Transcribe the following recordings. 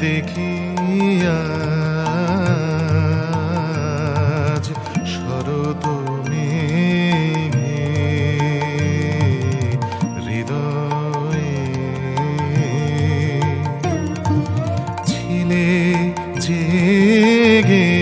দেখি আজ শরত হৃদয় ছিলে জেগে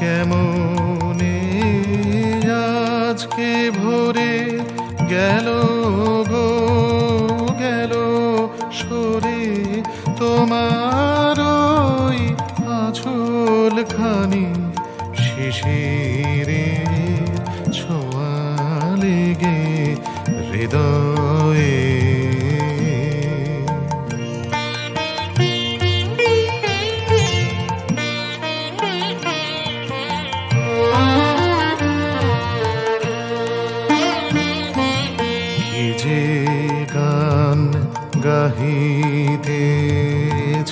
কেমনে আজকে ভোরে গেল গো গেল সরে। তোমার ওই খানি শিশিরে যে গান গাহিতে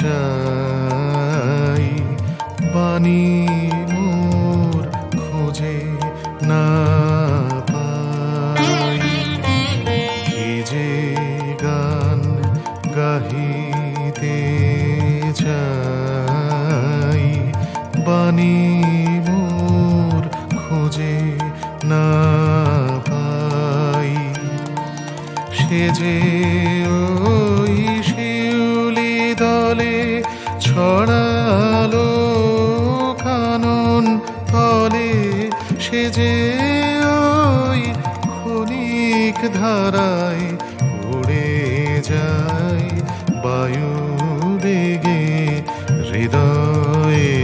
চাই বাণী মোর খোঁজে না পাই। সে যে ওই শিউলি দলে ছড়ালো কানন তলে, সে যে ওই ক্ষণিক ধারায় উড়ে যায় বায়ু বেগে হৃদয়ে।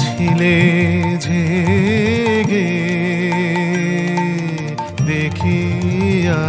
ছিলে জেগে দেখিয়া